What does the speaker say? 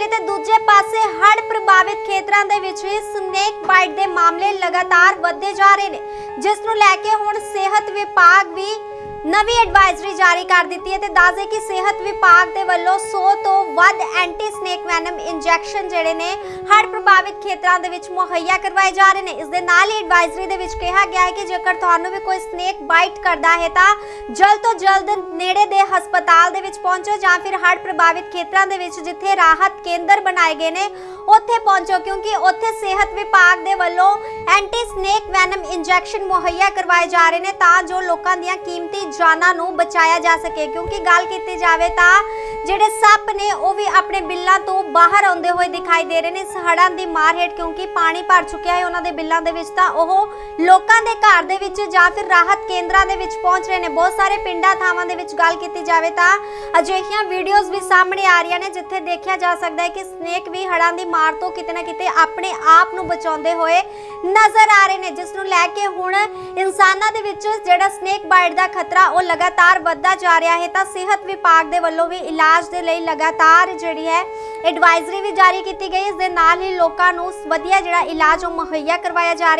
ਦੂਜੇ ਪਾਸੇ ਹੜ੍ਹ ਪ੍ਰਭਾਵਿਤ ਖੇਤਰਾਂ ਦੇ ਵਿੱਚ ਵੀ ਸਨੇਕ ਬਾਈਟ ਦੇ ਮਾਮਲੇ ਲਗਾਤਾਰ ਵਧਦੇ ਜਾ ਰਹੇ ਨੇ, ਜਿਸ ਨੂੰ ਲੈ ਕੇ ਹੁਣ ਸਿਹਤ ਵਿਭਾਗ ਵੀ ਨਵੀਂ ਐਡਵਾਈਜ਼ਰੀ ਜਾਰੀ ਕਰ ਦਿੱਤੀ ਹੈ ਤੇ ਦੱਸਦੇ ਕਿ ਸਿਹਤ ਵਿਭਾਗ ਦੇ ਵੱਲੋਂ 100 ਤੋਂ ਵੱਧ ਐਂਟੀ ਸਨੇਕ ਵੈਨਮ ਇੰਜੈਕਸ਼ਨ ਜਿਹੜੇ ਨੇ, ਹੜ੍ਹ ਪ੍ਰਭਾਵਿਤ ਖੇਤਰਾਂ ਦੇ ਵਿੱਚ ਮੁਹੱਈਆ ਕਰਵਾਏ ਜਾ ਰਹੇ ਨੇ। ਇਸ ਦੇ ਨਾਲ ਹੀ ਐਡਵਾਈਜ਼ਰੀ ਦੇ ਵਿੱਚ ਕਿਹਾ ਗਿਆ ਹੈ ਕਿ ਜੇਕਰ ਤੁਹਾਨੂੰ ਵੀ ਕੋਈ ਸਨੇਕ ਬਾਈਟ ਕਰਦਾ ਹੈ ਤਾਂ ਜਲਦ ਤੋਂ ਜਲਦ ਨੇੜੇ ਦੇ ਹਸਪਤਾਲ ਦੇ ਵਿੱਚ ਪਹੁੰਚੋ ਜਾਂ ਫਿਰ ਹਰ ਪ੍ਰਭਾਵਿਤ ਖੇਤਰਾਂ ਦੇ ਵਿੱਚ ਜਿੱਥੇ ਰਾਹਤ ਕੇਂਦਰ ਬਣਾਏ ਗਏ ਨੇ ਉੱਥੇ ਪਹੁੰਚੋ, ਕਿਉਂਕਿ ਉੱਥੇ ਸਿਹਤ ਵਿਭਾਗ ਦੇ ਵੱਲੋਂ ਐਂਟੀ ਸਨੇਕ ਵੈਨਮ ਇੰਜੈਕਸ਼ਨ ਮੁਹੱਈਆ ਕਰਵਾਏ ਜਾ ਰਹੇ ਨੇ ਤਾਂ ਜੋ ਲੋਕਾਂ ਦੀਆਂ ਕੀਮਤੀ ਜਾਨਾਂ ਨੂੰ ਬਚਾਇਆ ਜਾ ਸਕੇ। ਕਿਉਂਕਿ ਗੱਲ ਕੀਤੀ ਜਾਵੇ ਤਾਂ ਜਿਹੜੇ ਸੱਪ ਨੇ, ਉਹ ਵੀ ਆਪਣੇ ਬਿੱਲਾਂ ਤੋਂ ਬਾਹਰ ਆਉਂਦੇ ਹੋਏ ਦਿਖਾਈ ਦੇ ਰਹੇ ਨੇ। ਇਸ ਦੀ ਮਾਰ ਹੇਠ ਕਿਉਂਕਿ ਪਾਣੀ ਭਰ ਚੁੱਕਿਆ ਹੈ ਉਹਨਾਂ ਦੇ ਬਿੱਲਾਂ ਦੇ ਵਿੱਚ ਤਾਂ ਉਹ ਲੋਕਾਂ ਦੇ ਘਰ ਦੇ ਵਿੱਚ ਜਾਂ ਫਿਰ ਰਾਹਤ ਕੇਂਦਰਾਂ ਦੇ ਵਿੱਚ ਪਹੁੰਚ ਰਹੇ ਨੇ। ਬਹੁਤ ਸਾਰੇ ਪਿੰਡਾਂ, ਥਾਵਾਂ ਦੇ ਵਿੱਚ ਗੱਲ ਕੀਤੀ ਜਾਵੇ ਤਾਂ ਅਜਿਹੀਆਂ ਵੀਡੀਓਜ਼ ਵੀ ਸਾਹਮਣੇ ਆ ਰਹੀਆਂ ਨੇ, ਜਿੱਥੇ ਦੇਖਿਆ ਜਾ ਸਕਦਾ ਹੈ ਕਿ ਸਨੇਕ ਵੀ ਹੜ੍ਹਾਂ ਦੀ ਮਾਰ ਤੋਂ ਕਿਤੇ ਨਾ ਕਿਤੇ ਆਪਣੇ ਆਪ ਨੂੰ ਬਚਾਉਂਦੇ ਹੋਏ ਨਜ਼ਰ ਆ ਰਹੇ ਨੇ, ਜਿਸ ਨੂੰ ਲੈ ਕੇ ਹੁਣ ਇਨਸਾਨਾਂ ਦੇ ਵਿੱਚ ਜਿਹੜਾ ਸਨੇਕ ਬਾਈਟ ਦਾ ਖਤਰਾ, ਉਹ ਲਗਾਤਾਰ ਵੱਧਦਾ ਜਾ ਰਿਹਾ ਹੈ। ਤਾਂ ਸਿਹਤ ਵਿਭਾਗ ਦੇ ਵੱਲੋਂ ਵੀ ਇਲਾਜ ਦੇ ਲਈ ਲਗਾਤਾਰ ਜਿਹੜੀ ਹੈ ਐਡਵਾਈਜ਼ਰੀ ਵੀ ਜਾਰੀ ਕੀਤੀ ਗਈ। ਇਸ ਦੇ ਨਾਲ ਹੀ ਲੋਕਾਂ ਨੂੰ ਵਧੀਆ ਜਿਹੜਾ ਇਲਾਜ, ਉਹ ਮੁਹੱਈਆ ਕਰਵਾਇਆ ਜਾ ਰਿਹਾ